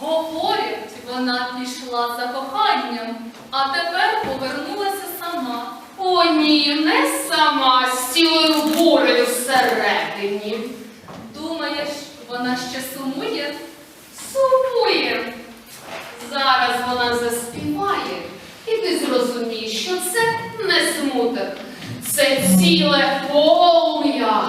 Говорять, вона пішла за коханням, а тепер повернулася сама. О, ні, не сама з цілою бурею всередині. Думаєш, вона ще сумує? Сумує. Зараз вона заспіває, і ти зрозумієш, що це не смуток. Це ціле полум'я.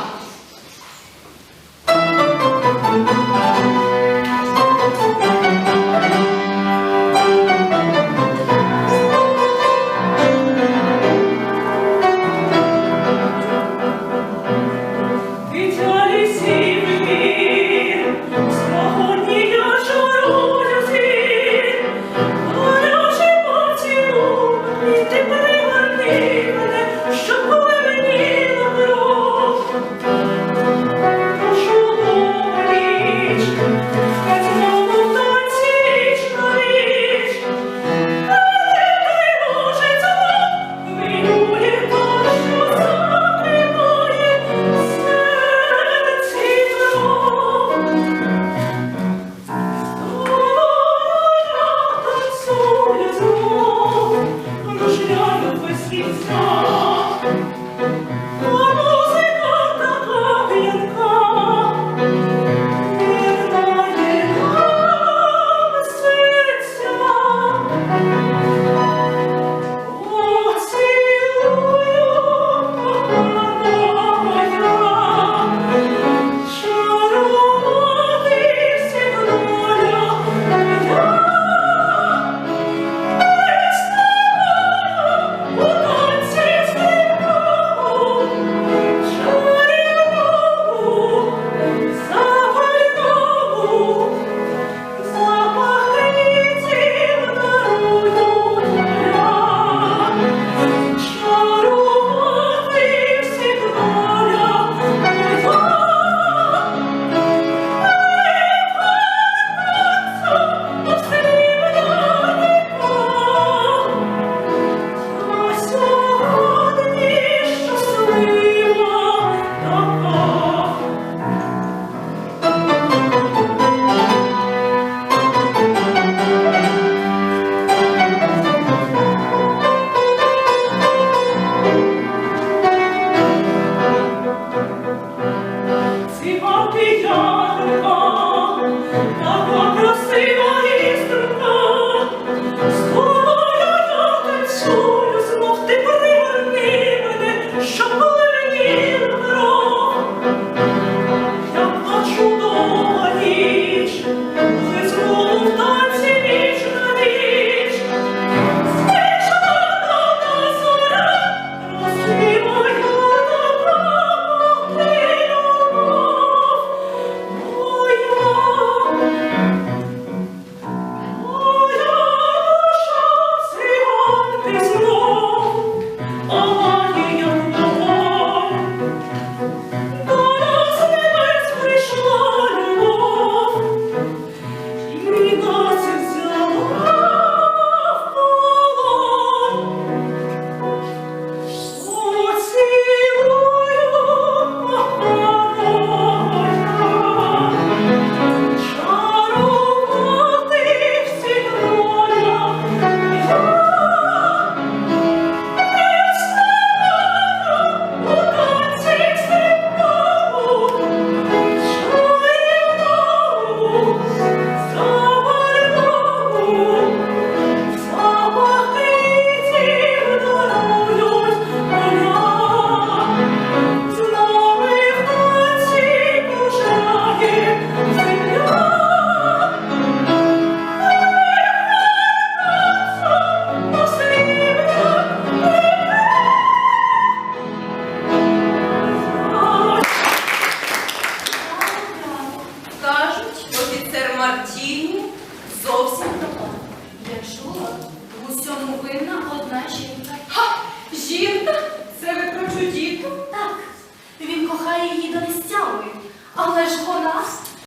Олешко